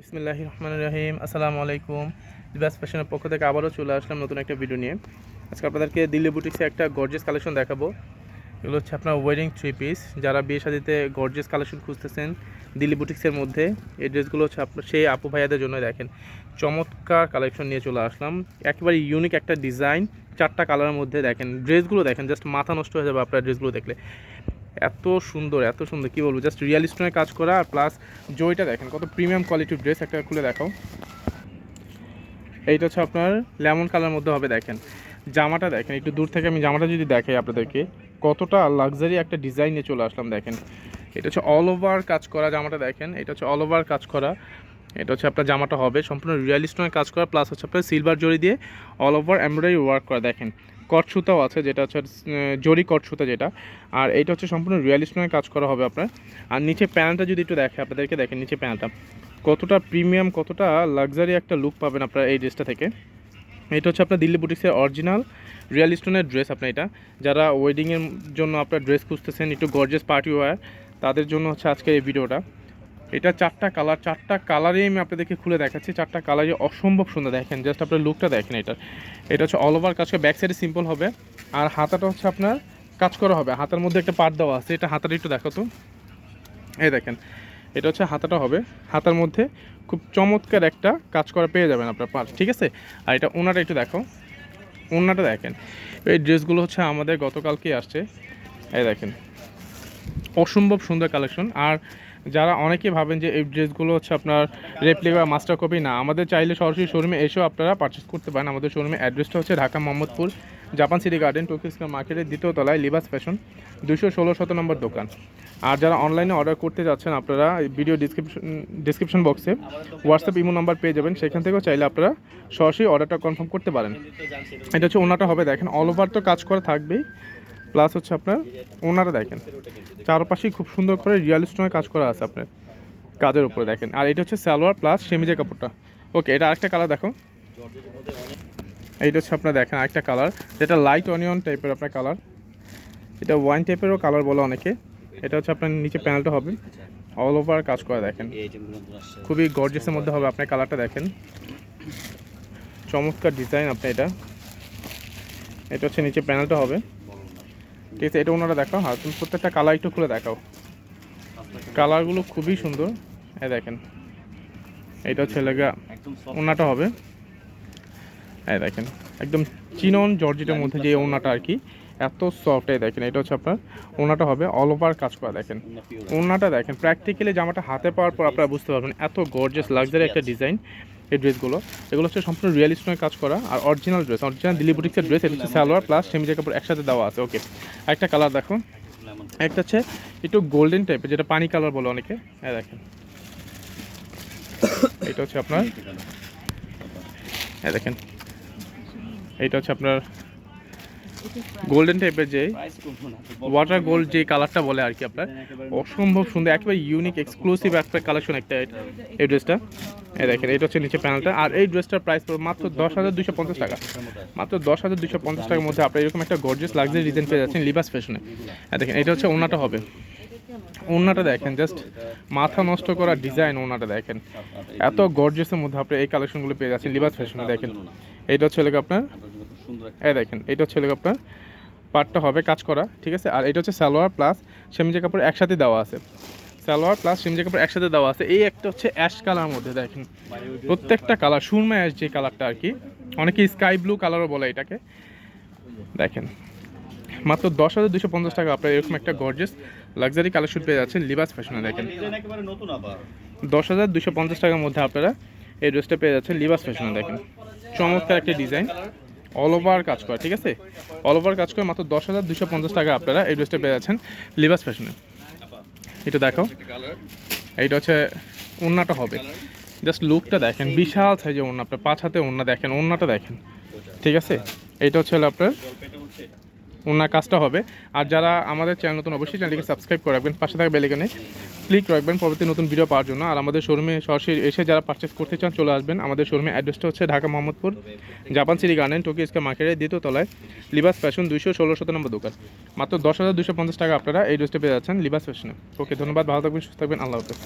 বিসমিল্লাহ রহমান রহিম। আসসালামু আলাইকুম। দিবাস ফ্যাশনের পক্ষ থেকে আবারও চলে আসলাম নতুন একটা ভিডিও নিয়ে। আজকে আপনাদেরকে দিল্লি বুটিক্সে একটা গর্জেস কালেকশন দেখাবো। এগুলো হচ্ছে আপনার ওয়েডিং থ্রি পিস যারা বিয়ে শাদিতে গর্জেস কালেকশন খুঁজতেছেন দিল্লি বুটিক্সের মধ্যে, এই ড্রেসগুলো হচ্ছে আপনার সেই আপু ভাইয়াদের জন্য দেখেন। চমৎকার কালেকশন নিয়ে চলে আসলাম। একেবারে ইউনিক একটা ডিজাইন চারটা কালারের মধ্যে দেখেন। ড্রেসগুলো দেখেন জাস্ট মাথা নষ্ট হয়ে যাবে আপনার ড্রেসগুলো দেখলে। এত সুন্দর এত সুন্দর, কী বলব? জাস্ট রিয়াল স্টোনের কাজ করা, আর প্লাস জয়টা দেখেন, কত প্রিমিয়াম কোয়ালিটির ড্রেস একটা খুলে দেখাও। এইটা হচ্ছে আপনার লেমন কালার মধ্যে হবে, দেখেন। জামাটা দেখেন, একটু দূর থেকে আমি জামাটা যদি দেখাই আপনাদেরকে, কতটা লাক্সারি একটা ডিজাইনে চলে আসলাম দেখেন। এটা হচ্ছে অল ওভার কাজ করা জামাটা দেখেন, এটা হচ্ছে অল ওভার কাজ করা। এটা হচ্ছে আপনার জামাটা হবে, সম্পূর্ণ রিয়ালিস্ট নয় কাজ করা প্লাস হচ্ছে আপনার সিলভার জরি দিয়ে অল ওভার এমব্রয়ডারি ওয়ার্ক করা দেখেন। কট সুতাও আছে, যেটা হচ্ছে জরি কট সুতা যেটা। আর এইটা হচ্ছে সম্পূর্ণ রিয়ালিস্ট স্টোনের কাজ করা হবে আপনার। আর নিচে প্যানেলটা যদি একটু দেখে আপনাদেরকে, দেখেন নিচে প্যানেলটা কতটা প্রিমিয়াম কতটা লাক্সারি একটা লুক পাবেন আপনারা এই ড্রেসটা থেকে। এটা হচ্ছে আপনার দিল্লি বুটিক্সের অরিজিনাল রিয়াল স্টোনের ড্রেস আপনার এটা। যারা ওয়েডিংয়ের জন্য আপনার ড্রেস খুঁজতেছেন, একটু গর্জেস পার্টি ওয়্যার তাদের জন্য হচ্ছে আজকের এই ভিডিওটা। এটা চারটা কালার চারটা কালারই আমি আপনাদেরকে খুলে দেখাচ্ছি। চারটা কালারই অসম্ভব সুন্দর, দেখেন জাস্ট আপনার লুকটা দেখেন এটা। এটা হচ্ছে অল ওভার কাজ করে ব্যাক সাইডে সিম্পল হবে। আর হাতাটা হচ্ছে আপনার কাজ করা হবে। হাতার মধ্যে একটা পাট দেওয়া আছে, এটা হাতাটা একটু দেখো তো এই দেখেন এটা হচ্ছে হাতাটা হবে। হাতার মধ্যে খুব চমৎকার একটা কাজ করা পেয়ে যাবেন আপনার পার্ট ঠিক আছে? আর এটা ওনাটা একটু দেখো ওনাটা দেখেন। এই ড্রেসগুলো হচ্ছে আমাদের গতকালকেই আসছে। এই দেখেন। অসম্ভব সুন্দর কালেকশন। আর যারা অনেকে ভাবেন যে এই ড্রেসগুলো হচ্ছে আপনার রেপ্লিকা মাস্টার কপি না, আমাদের চাইলে সরাসরি শোরুমে এসেও আপনারা পারচেস করতে পারেন। আমাদের শোরুমে অ্যাড্রেসটা হচ্ছে Dhaka Mohammadpur Japan city garden টোকিস্কার মার্কেটের দ্বিতীয় তলায় লিবাস ফ্যাশন দুশো ষোলো শত নম্বর দোকান। আর যারা অনলাইনে অর্ডার করতে যাচ্ছেন, আপনারা ভিডিও ডিসক্রিপশন ডিসক্রিপশন বক্সে হোয়াটসঅ্যাপ ইমো নাম্বার পেয়ে যাবেন। সেখান থেকেও চাইলে আপনারা সরাসরি অর্ডারটা কনফার্ম করতে পারেন। এটা হচ্ছে ওনাটা হবে, দেখেন অল ওভার তো কাজ করা থাকবেই। প্লাস হচ্ছে আপনার ওনারা দেখেন, চারপাশেই খুব সুন্দর করে রিয়াল স্টোনের কাজ করা আছে আপনার কাজের উপরে, দেখেন। আর এটা হচ্ছে সালোয়ার প্লাস সেমিজের কাপড়টা। ওকে এটা আরেকটা কালার দেখো। এইটা হচ্ছে আপনার দেখেন আরেকটা কালার যেটা লাইট অনিয়ন টাইপের আপনার কালার এটা ওয়াইন টাইপেরও কালার বলে অনেকে। এটা হচ্ছে আপনার নিচে প্যানেলটা হবে। অল ওভার কাজ করা দেখেন। খুবই গর্জেসের মধ্যে হবে আপনার কালারটা দেখেন। চমৎকার ডিজাইন আপনি এটা। এটা হচ্ছে নিচে প্যানেলটা হবে। ঠিক আছে, এটা ওনারা দেখাও। আর তুমি প্রত্যেকটা কালার একটু খুলে দেখাও। কালারগুলো খুবই সুন্দর। এই দেখেন। এটা হচ্ছে লেগা ওনাটা হবে। এই দেখেন, একদম চিনন জর্জেটের মধ্যে যে ওনাটা আর কি, এত সফট এই দেখেন, এটা হচ্ছে আপনার, ওনাটা হবে অল ওভার কাজ করা, দেখেন। ওনাটা দেখেন প্র্যাকটিক্যালি জামাটা হাতে পাওয়ার পর আপনারা বুঝতে পারবেন, এত গর্জিয়াস লাক্সারি একটা ডিজাইন এই ড্রেসগুলো এগুলো হচ্ছে সম্পূর্ণ রিয়েল স্টোনের কাজ করা, আর অরিজিনাল ড্রেস অরিজিনাল দিল্লি বুটিক্সের ড্রেস এটা হচ্ছে সালোয়ার প্লাস সেমিজের কাপড় একসাথে দেওয়া আছে ওকে একটা কালার দেখো, একটা হচ্ছে একটু গোল্ডেন টাইপের যেটা পানি কালার বলে অনেকে হ্যাঁ দেখেন। এটা হচ্ছে আপনার হ্যাঁ দেখেন এইটা হচ্ছে আপনার গোল্ডেন টাইপের যে ওয়াটার গোল্ড যে কালারটা বলে আর কি আপনার। অসম্ভব সুন্দর, একেবারে ইউনিক এক্সক্লুসিভ একটা কালেকশন একটা এই ড্রেসটা এই দেখেন এটা হচ্ছে নিচে প্যানেলটা আর এই ড্রেসটার প্রাইস পড়বে মাত্র দশ হাজার দুশো পঞ্চাশ টাকা। মাত্র দশ হাজার দুশো পঞ্চাশ টাকার মধ্যে আপনি এরকম একটা গর্জিয়াস লাক্সারি ডিজাইন পেয়ে যাচ্ছেন লিবাস ফ্যাশনে দেখেন এটা হচ্ছে ওনাটা হবে। ওনাটা দেখেন জাস্ট মাথা নষ্ট করা ডিজাইন ওনাটা দেখেন। এত গর্জিয়াসের মধ্যে আপনি এই কালেকশনগুলো পেয়ে যাচ্ছেন লিবাস ফ্যাশনে দেখেন। এইটা হচ্ছে লেগে আপনার? এই দেখেন, এইটা হচ্ছে লেগে আপনার? পার্টটা হবে কাজ করা, ঠিক আছে? আর এটা হচ্ছে সালোয়ার প্লাস সেমিজে কাপড় একসাথে দেওয়া আছে। সালোয়ার প্লাস সেমিজে কাপড় একসাথে দেওয়া আছে। এই একটা হচ্ছে অ্যাশ কালার মধ্যে দেখেন। প্রত্যেকটা কালার সুরমা অ্যাশ যে কালারটা আর কি, অনেকে স্কাই ব্লু কালারও বলে এটাকে। দেখেন, মাত্র দশ হাজার দুশো পঞ্চাশ টাকা, আপনার এরকম একটা গর্জেস লাক্সারি কালেকশন পেয়ে যাচ্ছেন লিবাস ফ্যাশনে দেখেন। দশ হাজার দুশো পঞ্চাশ টাকার মধ্যে আপনারা এই ড্রেসটা পেয়ে যাচ্ছেন লিবাস ফ্যাশনে দেখেন। চমৎকার একটা ডিজাইন অল ওভার কাজ করে, ঠিক আছে? অল ওভার কাজ করে মাত্র দশ হাজার দুশো পঞ্চাশ টাকা আপনারা এই ড্রেসটা পেয়ে যাচ্ছেন লিবাস ফ্যাশনে এটা দেখো। এইটা হচ্ছে ওন্নাটা হবে। জাস্ট লুকটা দেখেন, বিশাল সাইজে ওন্না। আপনার পাঁচ হাতে ওন্না দেখেন, ওন্নাটা দেখেন। ঠিক আছে? এইটা হচ্ছে আপনার ওনার কাজটা হবে। আর যারা আমাদের চ্যানেল নতুন, অবশ্যই চ্যানেলটিকে সাবস্ক্রাইব করে রাখবেন। পাশে থাকা বেলেকানে ক্লিক রাখবেন পরবর্তী নতুন ভিডিও পাওয়ার জন্য। আর আমাদের শোরুমে সরাসরি এসে যারা পারচেস করতে চান, চলে আসবেন। আমাদের শোরুমে অ্যাড্রেসটা হচ্ছে Dhaka Mohammadpur, Japan city garden Tokyo square মার্কেটের দ্বিতীয় তলায় লিবাস ফ্যাশন দুইশো ষোলো শত নম্বর দোকান। মাত্র দশ হাজার দুশো পঞ্চাশ টাকা আপনারা এই ড্রেসটা পেয়ে যাচ্ছেন লিবাস ফ্যাশনে ওকে, ধন্যবাদ। ভালো থাকবেন, সুস্থ থাকবেন। আল্লাহ হাফেজ।